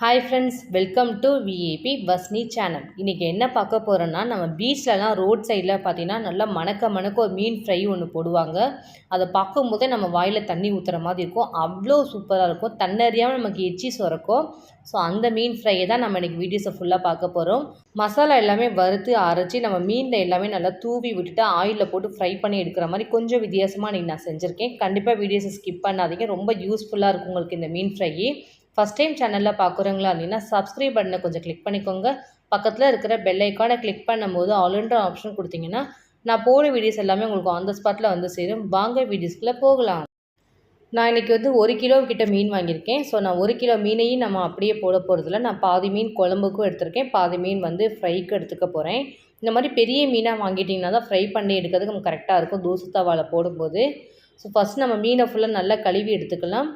Hi friends welcome to VAP பஸ்னி channel இன்றைக்கி என்ன பார்க்க போகிறோன்னா நம்ம பீச்லலாம் ரோட் சைடில் பார்த்திங்கன்னா நல்லா மணக்க மணக்க ஒரு மீன் ஃப்ரை ஒன்று போடுவாங்க. அதை பார்க்கும்போதே நம்ம வாயில் தண்ணி ஊற்றுற மாதிரி இருக்கும். அவ்வளோ சூப்பராக இருக்கும். தண்ணறியாமல் நமக்கு எச்சி சுரக்கும். ஸோ அந்த மீன் ஃப்ரையை தான் நம்ம இன்றைக்கி வீடியோஸை ஃபுல்லாக பார்க்க போகிறோம் மசாலா எல்லாமே வறுத்து அரைச்சி நம்ம மீனில் எல்லாமே நல்லா தூவி விட்டுட்டு ஆயிலில் போட்டு ஃப்ரை பண்ணி எடுக்கிற மாதிரி கொஞ்சம் வித்தியாசமாக இன்றைக்கி நான் செஞ்சுருக்கேன். கண்டிப்பாக வீடியோஸை ஸ்கிப் பண்ணாதீங்க. ரொம்ப யூஸ்ஃபுல்லாக இருக்கும் உங்களுக்கு இந்த மீன் ஃப்ரை ஃபஸ்ட் டைம் சேனலில் பார்க்குறீங்களா அப்படின்னா சப்ஸ்கிரைப் பட்டனை கொஞ்சம் கிளிக் பண்ணிக்கோங்க. பக்கத்தில் இருக்கிற பெல் ஐக்கானை கிளிக் பண்ணும்போது ஆல்ன்ற ஆப்ஷன் கொடுத்தீங்கன்னா நான் போகிற வீடியோஸ் எல்லாமே உங்களுக்கு ஆன் த ஸ்பாட்டில் வந்து சேரும். வாங்க வீடியோஸ்குள்ளே போகலாம். நான் இன்றைக்கி வந்து ஒரு கிலோ கிட்ட மீன் வாங்கியிருக்கேன். ஸோ நான் ஒரு கிலோ மீனையும் நம்ம அப்படியே போட போகிறதுல நான் பாதி மீன் குழம்புக்கும் எடுத்திருக்கேன். பாதி மீன் வந்து ஃப்ரைக்கு எடுத்துக்க போகிறேன் இந்த மாதிரி பெரிய மீனாக வாங்கிட்டிங்கன்னா தான் ஃப்ரை பண்ணி எடுக்கிறதுக்கு நம்ம கரெக்டாக இருக்கும். தூசு தவாவில் போடும்போது. ஸோ ஃபஸ்ட் நம்ம மீனை ஃபுல்லாக நல்லா கழுவி எடுத்துக்கலாம்.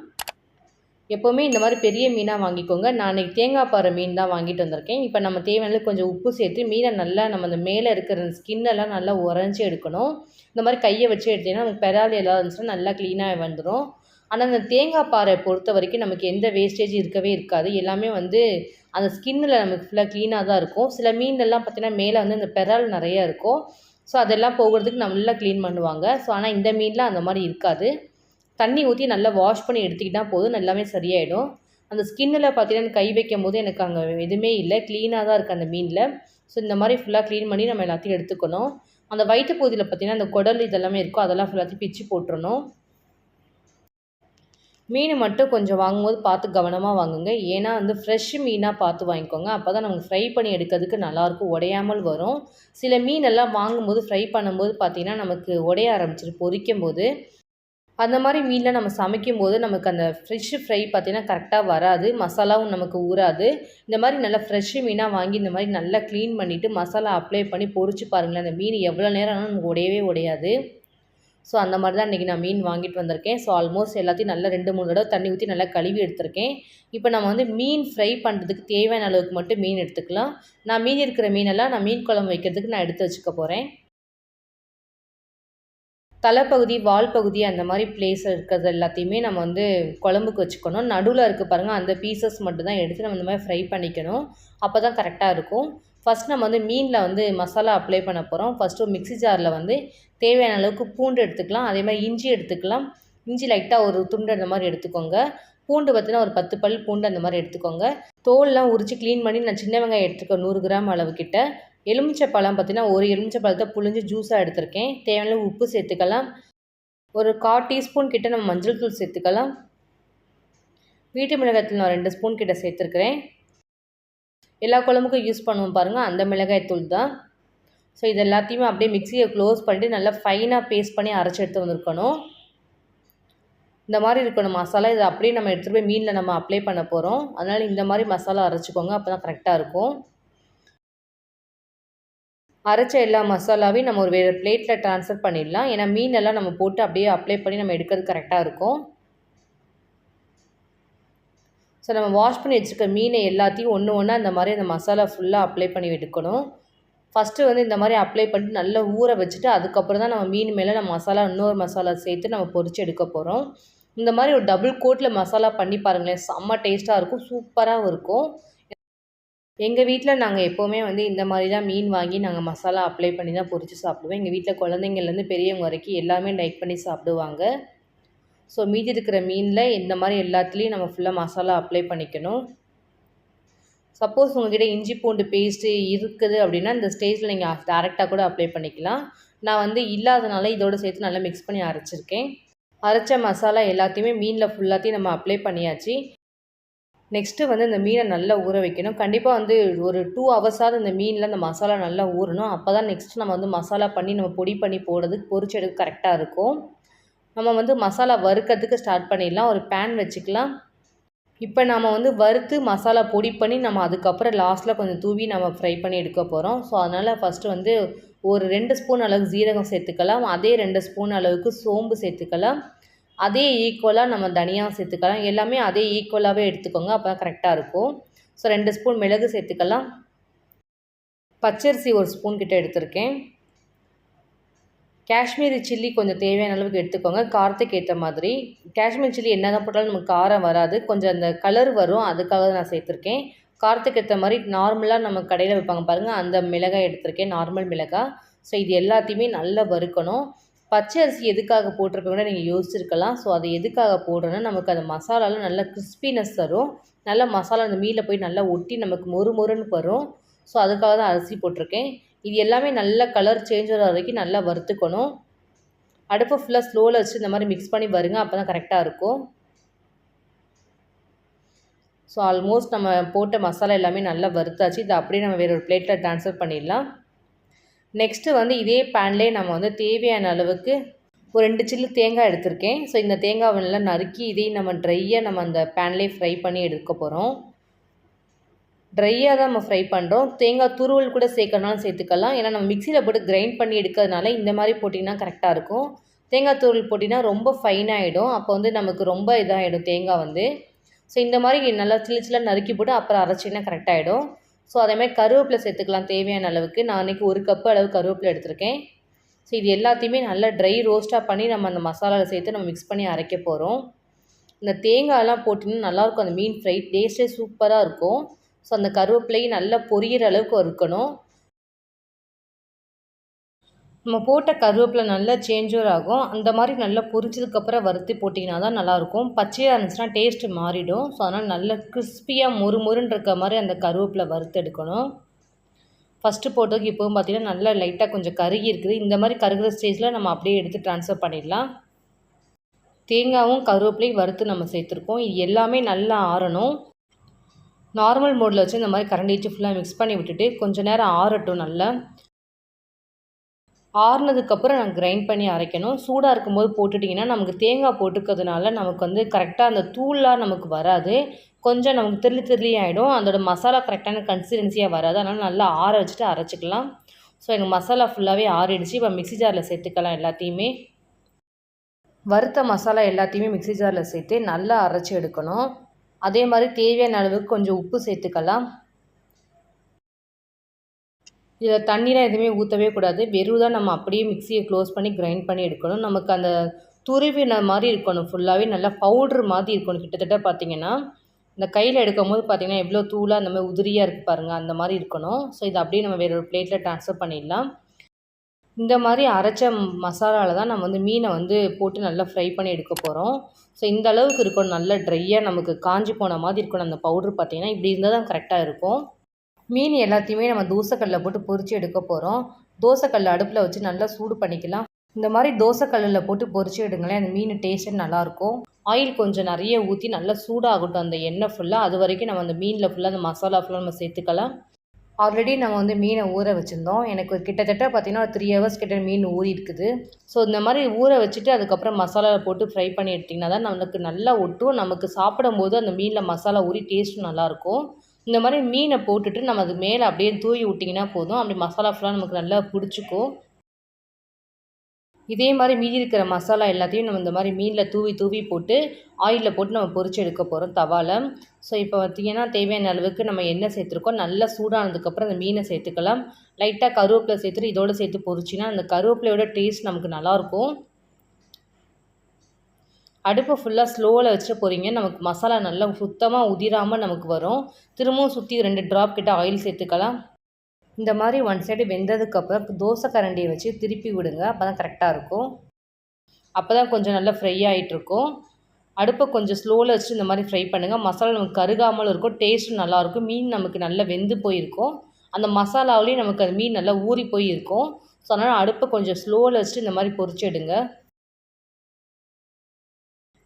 எப்போவுமே இந்த மாதிரி பெரிய மீனாக வாங்கிக்கோங்க. நான் இன்றைக்கி தேங்காய் பாறை மீன் தான் வாங்கிட்டு வந்திருக்கேன். இப்போ நம்ம தேவையான கொஞ்சம் உப்பு சேர்த்து மீனை நல்லா நம்ம அந்த மேலே இருக்கிற ஸ்கின்னெல்லாம் நல்லா உறஞ்சி எடுக்கணும். இந்த மாதிரி கையை வச்சு எடுத்திங்கன்னா நமக்கு பெராலி எல்லாம் இருந்துச்சுன்னா நல்லா க்ளீனாக வந்துடும் ஆனால் அந்த தேங்காய் பாறை பொறுத்த வரைக்கும் நமக்கு எந்த வேஸ்டேஜ் இருக்கவே இருக்காது. எல்லாமே வந்து அந்த ஸ்கின்னில் நமக்கு ஃபுல்லாக க்ளீனாக தான் இருக்கும். சில மீன்லாம் பார்த்திங்கன்னா மேலே வந்து இந்த பெரால் நிறையா இருக்கும். ஸோ அதெல்லாம் போகிறதுக்கு நல்லா க்ளீன் பண்ணுவாங்க. ஸோ ஆனால் இந்த மீனில் அந்த மாதிரி இருக்காது. தண்ணி ஊற்றி நல்லா வாஷ் பண்ணி எடுத்துக்கிட்டால் போதும் நல்லாவே சரியாயிடும். அந்த ஸ்கின்னில் பார்த்தீங்கன்னா கை வைக்கும் போது எனக்கு அங்கே எதுவுமே இல்லை. க்ளீனாக தான் இருக்குது அந்த மீனில். ஸோ இந்த மாதிரி ஃபுல்லாக க்ளீன் பண்ணி நம்ம எல்லாத்தையும் எடுத்துக்கணும். அந்த வயிற்று பகுதியில் பார்த்திங்கன்னா அந்த குடல் இதெல்லாமே இருக்கும் அதெல்லாம் ஃபுல்லாத்தையும் பிச்சு போட்டுறணும். மீன் மட்டும் கொஞ்சம் வாங்கும்போது பார்த்து கவனமாக வாங்குங்க. ஏன்னா வந்து ஃப்ரெஷ் மீனாக பார்த்து வாங்கிக்கோங்க. அப்போ தான் நமக்கு ஃப்ரை பண்ணி எடுக்கிறதுக்கு நல்லாயிருக்கும். உடையாமல் வரும். சில மீனெல்லாம் வாங்கும்போது ஃப்ரை பண்ணும்போது பார்த்திங்கன்னா நமக்கு உடைய ஆரம்பிச்சிரு பொரிக்கும் போது அந்த மாதிரி மீனில் நம்ம சமைக்கும் போது நமக்கு அந்த ஃப்ரெஷ்ஷு ஃப்ரை பார்த்திங்கன்னா கரெக்டாக வராது. மசாலாவும் நமக்கு ஊறாது. இந்த மாதிரி நல்லா ஃப்ரெஷ்ஷு மீனாக வாங்கி இந்த மாதிரி நல்லா க்ளீன் பண்ணிவிட்டு மசாலா அப்ளை பண்ணி பொறிச்சு பாருங்களேன். அந்த மீன் எவ்வளோ நேரம் ஆனாலும் நமக்கு உடையவே உடையாது ஸோ அந்த மாதிரி தான் இன்றைக்கி நான் மீன் வாங்கிட்டு வந்திருக்கேன். ஸோ ஆல்மோஸ்ட் எல்லாத்தையும் நல்லா ரெண்டு மூணு தடவை தண்ணி ஊற்றி நல்லா கழுவி எடுத்திருக்கேன். இப்போ நம்ம வந்து மீன் ஃப்ரை பண்ணுறதுக்கு தேவையான அளவுக்கு மட்டும் மீன் எடுத்துக்கலாம். நான் மீன் இருக்கிற மீனெல்லாம் நான் மீன் குழம்பு வைக்கிறதுக்கு நான் எடுத்து வச்சுக்க போகிறேன் தலைப்பகுதி வால் பகுதி அந்த மாதிரி பிளேஸ் இருக்கிறது எல்லாத்தையுமே நம்ம வந்து குழம்புக்கு வச்சுக்கணும். நடுவில் இருக்குது பாருங்கள் அந்த பீசஸ் மட்டும்தான் எடுத்து நம்ம இந்த மாதிரி ஃப்ரை பண்ணிக்கணும். அப்போ தான் கரெக்டாக இருக்கும். ஃபஸ்ட் நம்ம வந்து மீனில் வந்து மசாலா அப்ளை பண்ண போகிறோம் ஃபஸ்ட்டு மிக்சி ஜாரில் வந்து தேவையான அளவுக்கு பூண்டு எடுத்துக்கலாம். அதே மாதிரி இஞ்சி எடுத்துக்கலாம். இஞ்சி லைட்டாக ஒரு துண்டு அந்த மாதிரி எடுத்துக்கோங்க. பூண்டு பார்த்தீங்கன்னா ஒரு பத்து பல் பூண்டு அந்த மாதிரி எடுத்துக்கோங்க. தோல்லாம் உரித்து க்ளீன் பண்ணி நான் சின்ன வெங்காயம் எடுத்துக்கோ நூறு கிராம் அளவுக்கிட்ட. எலுமிச்சை பழம் பார்த்திங்கன்னா ஒரு எலுமிச்சை பழத்தை புழிஞ்சு ஜூஸாக எடுத்திருக்கேன். தேவையான உப்பு சேர்த்துக்கலாம். ஒரு கால் டீஸ்பூன் கிட்ட நம்ம மஞ்சள் தூள் சேர்த்துக்கலாம். வீட்டு மிளகாய்த்தூள் நான் ரெண்டு ஸ்பூன் கிட்ட சேர்த்துருக்குறேன். எல்லா குழம்புக்கும் யூஸ் பண்ணுவோம் பாருங்கள் அந்த மிளகாய் தூள் தான். ஸோ இது எல்லாத்தையுமே அப்படியே மிக்சியை க்ளோஸ் பண்ணிட்டு நல்லா ஃபைனாக பேஸ்ட் பண்ணி அரைச்சி எடுத்து வந்திருக்கணும். இந்த மாதிரி இருக்கணும். மசாலா இதை அப்படியே நம்ம எடுத்துகிட்டு போய் மீனில் நம்ம அப்ளை பண்ண போகிறோம் அதனால் இந்த மாதிரி மசாலா அரைச்சிக்கோங்க அப்போ தான் கரெக்டாக இருக்கும். அரைச்ச எல்லா மசாலாவையும் நம்ம ஒரு வேறு பிளேட்டில் ட்ரான்ஸ்ஃபர் பண்ணிடலாம். ஏன்னா மீனெல்லாம் நம்ம போட்டு அப்படியே அப்ளை பண்ணி நம்ம எடுக்கிறது கரெக்டாக இருக்கும். ஸோ நம்ம வாஷ் பண்ணி வச்சுருக்க மீனை எல்லாத்தையும் ஒன்று ஒன்று அந்த மாதிரி அந்த மசாலா ஃபுல்லாக அப்ளை பண்ணி எடுக்கணும். ஃபஸ்ட்டு வந்து இந்த மாதிரி அப்ளை பண்ணிட்டு நல்லா ஊற வச்சுட்டு அதுக்கப்புறம் தான் நம்ம மீன் மேலே நம்ம மசாலா இன்னொரு மசாலா சேர்த்து நம்ம பொறிச்சு எடுக்க போகிறோம் இந்த மாதிரி ஒரு டபுள் கோட்டில் மசாலா பண்ணி பாருங்களேன். செம்ம டேஸ்ட்டாக இருக்கும். சூப்பராகவும் இருக்கும். எங்கள் வீட்டில் நாங்கள் எப்போவுமே வந்து இந்த மாதிரி தான் மீன் வாங்கி நாங்கள் மசாலா அப்ளை பண்ணி தான் பொரித்து சாப்பிடுவோம் எங்கள் வீட்டில் குழந்தைங்கள்லேருந்து பெரியவங்க வரைக்கும் எல்லாமே லைக் பண்ணி சாப்பிடுவாங்க. ஸோ மீதி இருக்கிற மீனில் இந்த மாதிரி எல்லாத்துலேயும் நம்ம ஃபுல்லாக மசாலா அப்ளை பண்ணிக்கணும். சப்போஸ் உங்கள்கிட்ட இஞ்சி பூண்டு பேஸ்ட்டு இருக்குது அப்படின்னா இந்த ஸ்டேஜில் நீங்கள் டேரெக்டாக கூட அப்ளை பண்ணிக்கலாம். நான் வந்து இல்லாதனால இதோடு சேர்த்து நல்லா மிக்ஸ் பண்ணி அரைச்சிருக்கேன். அரைச்ச மசாலா எல்லாத்தையுமே மீனில் ஃபுல்லாத்தையும் நம்ம அப்ளை பண்ணியாச்சு. நெக்ஸ்ட்டு வந்து இந்த மீனை நல்லா ஊற வைக்கணும். கண்டிப்பாக வந்து ஒரு டூ ஹவர்ஸாவது இந்த மீனில் அந்த மசாலா நல்லா ஊறணும். அப்போ தான் நெக்ஸ்ட் நம்ம வந்து மசாலா பண்ணி நம்ம பொடி பண்ணி போடுறதுக்கு பொரிச்சு எடுக்க கரெக்டாக இருக்கும். நம்ம வந்து மசாலா வறுக்கிறதுக்கு ஸ்டார்ட் பண்ணிடலாம். ஒரு பேன் வச்சுக்கலாம். இப்போ நம்ம வந்து வறுத்து மசாலா பொடி பண்ணி நம்ம அதுக்கப்புறம் லாஸ்ட்டில் கொஞ்சம் தூவி நம்ம ஃப்ரை பண்ணி எடுக்க போகிறோம் ஸோ அதனால் ஃபஸ்ட்டு வந்து ஒரு ரெண்டு ஸ்பூன் அளவுக்கு ஜீரகம் சேர்த்துக்கலாம். அதே ரெண்டு ஸ்பூன் அளவுக்கு சோம்பு சேர்த்துக்கலாம். அதே ஈக்குவலாக நம்ம தனியாக சேர்த்துக்கலாம். எல்லாமே அதே ஈக்குவலாகவே எடுத்துக்கோங்க. அப்போ தான் கரெக்டாக இருக்கும். ஸோ ரெண்டு ஸ்பூன் மிளகு சேர்த்துக்கலாம். பச்சரிசி ஒரு ஸ்பூன் கிட்ட எடுத்திருக்கேன். காஷ்மீரி சில்லி கொஞ்சம் தேவையான அளவுக்கு எடுத்துக்கோங்க. காரத்துக்கு ஏற்ற மாதிரி. காஷ்மீர் சில்லி என்ன தான் போட்டாலும் நமக்கு காரம் வராது. கொஞ்சம் அந்த கலர் வரும். அதுக்காக தான் நான் சேர்த்துருக்கேன். காரத்துக்கு ஏற்ற மாதிரி நார்மலாக நம்ம கடையில் வைப்பாங்க பாருங்கள் அந்த மிளகாய் எடுத்திருக்கேன். நார்மல் மிளகாய். ஸோ இது எல்லாத்தையுமே நல்லா வறுக்கணும். பச்சை அரிசி எதுக்காக போட்டிருப்பீங்கன்னா நீங்கள் யோசிச்சிருக்கலாம். ஸோ அது எதுக்காக போடுறோன்னா நமக்கு அந்த மசாலாவில் நல்ல கிறிஸ்பினஸ் தரும். நல்ல மசாலா அந்த மீனில் போய் நல்லா ஒட்டி நமக்கு மொறு மொறுன்னு வரும். ஸோ அதுக்காக தான் அரிசி போட்டிருக்கேன். இது எல்லாமே நல்ல கலர் சேஞ்ச் ஆகிற வரைக்கும் நல்லா வறுத்துக்கணும். அடுப்பை ஃபுல்லாக ஸ்லோவில் வச்சு இந்த மாதிரி மிக்ஸ் பண்ணி வருங்க அப்போ தான் கரெக்டாக இருக்கும். ஸோ ஆல்மோஸ்ட் நம்ம போட்ட மசாலா எல்லாமே நல்லா வறுத்தாச்சு. இதை அப்படியே நம்ம வேறு ஒரு பிளேட்டில் ட்ரான்ஸ்ஃபர் பண்ணிடலாம். நெக்ஸ்ட்டு வந்து இதே பேன்லேயே நம்ம வந்து தேவையான அளவுக்கு ஒரு ரெண்டு சில்லு தேங்காய் எடுத்திருக்கேன். ஸோ இந்த தேங்காவை நல்லா நறுக்கி இதையும் நம்ம ட்ரையாக நம்ம அந்த பேன்லேயே ஃப்ரை பண்ணி எடுக்க போகிறோம் ட்ரையாக தான் நம்ம ஃப்ரை பண்ணுறோம் தேங்காய் துருவல் கூட சேர்க்கறனாலும் சேர்த்துக்கலாம். ஏன்னா நம்ம மிக்சியில் போட்டு கிரைண்ட் பண்ணி எடுக்கிறதுனால இந்த மாதிரி போட்டிங்கன்னா கரெக்டாக இருக்கும். தேங்காய் துருவல் போட்டிங்கன்னா ரொம்ப ஃபைனாகிடும் அப்போ வந்து நமக்கு ரொம்ப இதாகிடும் தேங்காய் வந்து. ஸோ இந்த மாதிரி நல்லா சில்லு சில்லாக நறுக்கி போட்டு அப்புறம் அரைச்சிங்கன்னா கரெக்டாகிடும் ஸோ அதேமாதிரி கருவேப்பிலை சேர்த்துக்கலாம் தேவையான அளவுக்கு. நான் அன்றைக்கி ஒரு கப்பு அளவு கருவேப்பிலை எடுத்திருக்கேன். ஸோ இது எல்லாத்தையுமே நல்லா ட்ரை ரோஸ்ட்டாக பண்ணி நம்ம அந்த மசாலாவில் சேர்த்து நம்ம மிக்ஸ் பண்ணி அரைக்க போகிறோம் இந்த தேங்காயெல்லாம் போட்டிங்கன்னா நல்லாயிருக்கும். அந்த மீன் ஃப்ரை டேஸ்ட்டே சூப்பராக இருக்கும். ஸோ அந்த கருவேப்பிலையும் நல்லா பொரியிற அளவுக்கு வறுக்கணும். நம்ம போட்ட கருவேப்பிலை நல்லா சேஞ்சர் ஆகும். அந்த மாதிரி நல்லா பொரிச்சதுக்கப்புறம் வறுத்து போட்டிங்கன்னா தான் நல்லாயிருக்கும். பச்சையாக இருந்துச்சுன்னா டேஸ்ட்டு மாறிடும். ஸோ அதனால் நல்லா கிறிஸ்பியாக மொறு மொறுன்னு இருக்க மாதிரி அந்த கருவேப்பிலை வறுத்து எடுக்கணும். ஃபஸ்ட்டு போட்டதுக்கு இப்போவும் பார்த்திங்கன்னா நல்லா லைட்டாக கொஞ்சம் கருகி இருக்குது. இந்த மாதிரி கருகிற ஸ்டேஜில் நம்ம அப்படியே எடுத்து ட்ரான்ஸ்ஃபர் பண்ணிடலாம். தேங்காயும் கருவேப்பிலையும் வறுத்து நம்ம சேர்த்துருக்கோம். இது எல்லாமே நல்லா ஆறணும். நார்மல் மோடில் வச்சு இந்த மாதிரி கரண்டி வச்சு ஃபுல்லாக மிக்ஸ் பண்ணி விட்டுட்டு கொஞ்சம் நேரம் ஆறட்டும் நல்லா. ஆறுனதுக்கப்புறம் நான் கிரைண்ட் பண்ணி அரைக்கணும். சூடாக இருக்கும்போது போட்டுட்டிங்கன்னா நமக்கு தேங்காய் போட்டுக்கிறதுனால நமக்கு வந்து கரெக்டாக அந்த தூளாக நமக்கு வராது. கொஞ்சம் நமக்கு திருளி திருளி ஆகிடும் அதோட மசாலா கரெக்டான கன்சிஸ்டன்சியாக வராது. அதனால் நல்லா ஆற வச்சுட்டு அரைச்சிக்கலாம். ஸோ எங்கள் மசாலா ஃபுல்லாகவே ஆறிடுச்சு. இப்போ மிக்ஸி ஜாரில் சேர்த்துக்கலாம் எல்லாத்தையுமே. வறுத்த மசாலா எல்லாத்தையுமே மிக்ஸி ஜாரில் சேர்த்து நல்லா அரைச்சி எடுக்கணும். அதே மாதிரி தேவையான அளவுக்கு கொஞ்சம் உப்பு சேர்த்துக்கலாம். இதில் தண்ணிலாம் எதுவுமே ஊற்றவே கூடாது. வெறும் தான் நம்ம அப்படியே மிக்சியை க்ளோஸ் பண்ணி கிரைண்ட் பண்ணி எடுக்கணும். நமக்கு அந்த துருவின மாதிரி இருக்கணும். ஃபுல்லாகவே நல்லா பவுட்ரு மாதிரி இருக்கணும். கிட்டத்தட்ட பார்த்திங்கன்னா இந்த கையில் எடுக்கும் போது பார்த்திங்கன்னா எவ்வளோ தூளாக அந்த மாதிரி உதிரியாக இருக்குது பாருங்கள் அந்த மாதிரி இருக்கணும். ஸோ இதை அப்படியே நம்ம வேறு ஒரு பிளேட்டில் ட்ரான்ஸ்ஃபர் பண்ணிடலாம். இந்த மாதிரி அரைச்ச மசாலாவில் தான் நம்ம வந்து மீனை வந்து போட்டு நல்லா ஃப்ரை பண்ணி எடுக்க போகிறோம் ஸோ இந்த அளவுக்கு இருக்கணும். நல்லா ட்ரையாக நமக்கு காஞ்சி போன மாதிரி இருக்கணும். அந்த பவுட்ரு பார்த்திங்கன்னா இப்படி இருந்தால் தான் கரெக்டாக இருக்கும். மீன் எல்லாத்தையுமே நம்ம தோசைக்கல்லில் போட்டு பொரித்து எடுக்க போகிறோம் தோசைக்கல் அடுப்பில் வச்சு நல்லா சூடு பண்ணிக்கலாம். இந்த மாதிரி தோசைக்கல்லில் போட்டு பொரித்து எடுங்களேன். அந்த மீன் டேஸ்ட்டு நல்லாயிருக்கும். ஆயில் கொஞ்சம் நிறைய ஊற்றி நல்லா சூடாகட்டும். அந்த எண்ணெய் ஃபுல்லாக அது வரைக்கும் நம்ம அந்த மீனில் ஃபுல்லாக அந்த மசாலா ஃபுல்லாக நம்ம சேர்த்துக்கலாம். ஆல்ரெடி நம்ம வந்து மீனை ஊற வச்சுருந்தோம். எனக்கு கிட்டத்தட்ட பார்த்திங்கன்னா ஒரு த்ரீ ஹவர்ஸ் கிட்ட மீன் ஊறி இருக்குது. ஸோ இந்த மாதிரி ஊற வச்சுட்டு அதுக்கப்புறம் மசாலாவில் போட்டு ஃப்ரை பண்ணி எடுத்திங்கன்னா தான் நம்மளுக்கு நல்லா ஒட்டும். நமக்கு சாப்பிடும்போது அந்த மீனில் மசாலா ஊறி டேஸ்ட்டும் நல்லாயிருக்கும். இந்த மாதிரி மீனை போட்டுட்டு நம்ம அது மேலே அப்படியே தூவி விட்டிங்கன்னா போதும். அப்படி மசாலா ஃபுல்லாக நமக்கு நல்லா பிடிச்சிக்கும். இதே மாதிரி மீதி இருக்கிற மசாலா எல்லாத்தையும் நம்ம இந்த மாதிரி மீனில் தூவி தூவி போட்டு ஆயிலில் போட்டு நம்ம பொரிச்சு எடுக்க போகிறோம் தவாவில் ஸோ இப்போ பார்த்திங்கன்னா தேவையான அளவுக்கு நம்ம எண்ணெய் சேர்த்துருக்கோம். நல்லா சூடானதுக்கப்புறம் அந்த மீனை சேர்த்துக்கலாம். லைட்டாக கருவேப்பிலை சேர்த்துட்டு இதோடு சேர்த்து பொரிச்சின்னா அந்த கருவேப்பிலையோட டேஸ்ட் நமக்கு நல்லாயிருக்கும் அடுப்பை ஃபுல்லாக ஸ்லோவில் வச்சுட்டு போகிறீங்க நமக்கு மசாலா நல்லா சுத்தமாக உதிராமல் நமக்கு வரும். திரும்பவும் சுற்றி ரெண்டு ட்ராப் கிட்ட ஆயில் சேர்த்துக்கலாம். இந்த மாதிரி ஒன் சைடு வெந்ததுக்கப்புறம் தோசை கரண்டியை வச்சு திருப்பி விடுங்க. அப்போ தான் கரெக்டாக இருக்கும். அப்போ தான் கொஞ்சம் நல்லா ஃப்ரை ஆகிட்டுருக்கும் அடுப்பை கொஞ்சம் ஸ்லோவில் வச்சு இந்த மாதிரி ஃப்ரை பண்ணுங்கள் மசாலா நமக்கு கருகாமல் இருக்கும். டேஸ்ட்டும் நல்லாயிருக்கும் மீன் நமக்கு நல்லா வெந்து போயிருக்கும். அந்த மசாலாவிலையும் நமக்கு அது மீன் நல்லா ஊறி போயிருக்கும். ஸோ அதனால் அடுப்பை கொஞ்சம் ஸ்லோவில் வச்சுட்டு இந்த மாதிரி பொரிச்சு எடுங்க.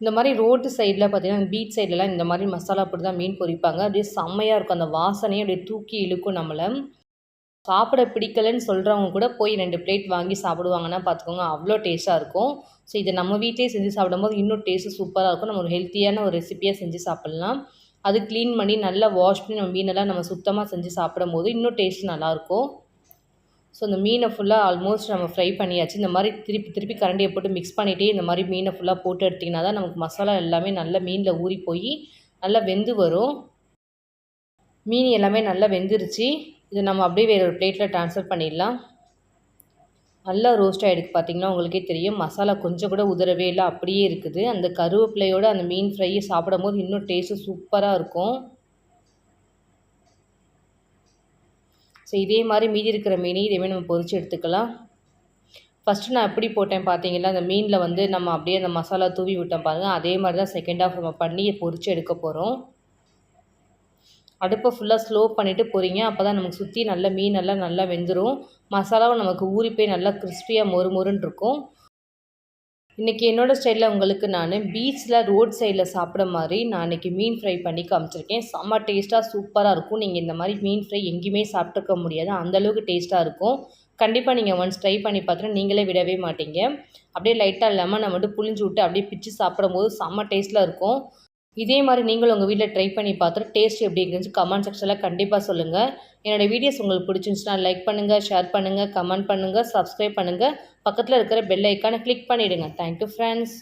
இந்த மாதிரி ரோட்டு சைடில் பார்த்தீங்கன்னா பீச் சைட்லலாம் இந்த மாதிரி மசாலா போட்டு தான் மீன் பொரிப்பாங்க. அப்படியே செம்மையாக இருக்கும். அந்த வாசனையும் அப்படியே தூக்கி இழுக்கும் நம்மளை. சாப்பிட பிடிக்கலைன்னு சொல்கிறவங்க கூட போய் ரெண்டு பிளேட் வாங்கி சாப்பிடுவாங்கன்னா பார்த்துக்கோங்க அவ்வளோ டேஸ்ட்டாக இருக்கும். ஸோ இதை நம்ம வீட்டிலே செஞ்சு சாப்பிடும்போது இன்னும் டேஸ்ட்டு சூப்பராக இருக்கும். நம்ம ஒரு ஹெல்த்தியான ஒரு ரெசிபியாக செஞ்சு சாப்பிட்லாம். அது க்ளீன் பண்ணி நல்லா வாஷ் பண்ணி நம்ம மீனெல்லாம் நம்ம சுத்தமாக செஞ்சு சாப்பிடும்போது இன்னும் டேஸ்ட் நல்லாயிருக்கும் ஸோ இந்த மீனை ஃபுல்லாக ஆல்மோஸ்ட் நம்ம ஃப்ரை பண்ணியாச்சு. இந்த மாதிரி திருப்பி திருப்பி கரண்டியை போட்டு மிக்ஸ் பண்ணிகிட்டே இந்த மாதிரி மீனை ஃபுல்லாக போட்டு எடுத்திங்கன்னா தான் நமக்கு மசாலா எல்லாமே நல்லா மீனில் ஊறி போய் நல்லா வெந்து வரும். மீன் எல்லாமே நல்லா வெந்துருச்சு. இதை நம்ம அப்படியே வேறு ஒரு பிளேட்டில் ட்ரான்ஸ்ஃபர் பண்ணிடலாம். நல்லா ரோஸ்ட் ஆகிடுக்கு பார்த்தீங்கன்னா உங்களுக்கே தெரியும். மசாலா கொஞ்சம் கூட உதறவே இல்லை. அப்படியே இருக்குது. அந்த கருவேப்பிலையோட அந்த மீன் ஃப்ரையை சாப்பிடும் போது இன்னும் டேஸ்ட்டு சூப்பராக இருக்கும். ஸோ இதே மாதிரி மீதி இருக்கிற மீனையும் இதேமாதிரி நம்ம பொரிச்சு எடுத்துக்கலாம். ஃபஸ்ட்டு நான் எப்படி போட்டேன் பார்த்தீங்களா அந்த மீனில் வந்து நம்ம அப்படியே அந்த மசாலா தூவி விட்டோம் பாருங்கள் அதே மாதிரி தான் செகண்ட் ஆஃப் நம்ம பண்ணி பொறிச்சு எடுக்க போகிறோம் அடுப்பை ஃபுல்லாக ஸ்லோ பண்ணிவிட்டு போகிறீங்க அப்போ தான் நமக்கு சுற்றி நல்ல மீன் எல்லாம் நல்லா வெந்துடும் மசாலாவும் நமக்கு ஊறி போய் நல்லா கிறிஸ்பியாக மொறு மொறுன்னு இருக்கும். இன்றைக்கி என்னோடய ஸ்டைலில் உங்களுக்கு நான் பீச்சில் ரோட் சைடில் சாப்பிட்ற மாதிரி நான் இன்றைக்கி மீன் ஃப்ரை பண்ணி காமிச்சிருக்கேன். செம்ம டேஸ்ட்டாக சூப்பராக இருக்கும். நீங்கள் இந்த மாதிரி மீன் ஃப்ரை எங்கேயுமே சாப்பிட்ருக்க முடியாது. அந்தளவுக்கு டேஸ்ட்டாக இருக்கும். கண்டிப்பாக நீங்கள் ஒன்ஸ் ட்ரை பண்ணி பார்த்துட்டு நீங்களே விடவே மாட்டீங்க. அப்படியே லைட்டாக லெமனை மட்டும் புளிஞ்சு விட்டு அப்படியே பிச்சு சாப்பிடும்போது செம்ம டேஸ்ட்டில் இருக்கும். இதே மாதிரி நீங்களும் உங்கள் வீட்டில் ட்ரை பண்ணி பார்த்துட்டு டேஸ்ட் எப்படி இருந்துச்சு கமெண்ட் செக்ஷனில் கண்டிப்பாக சொல்லுங்கள் என்னோடய வீடியோஸ் உங்களுக்கு பிடிச்சிருந்துச்சுன்னா லைக் பண்ணுங்கள் ஷேர் பண்ணுங்கள் கமெண்ட் பண்ணுங்கள் சப்ஸ்கிரைப் பண்ணுங்கள் பக்கத்தில் இருக்கிற பெல் ஐக்கானை கிளிக் பண்ணிவிடுங்க தேங்க்யூ ஃப்ரெண்ட்ஸ்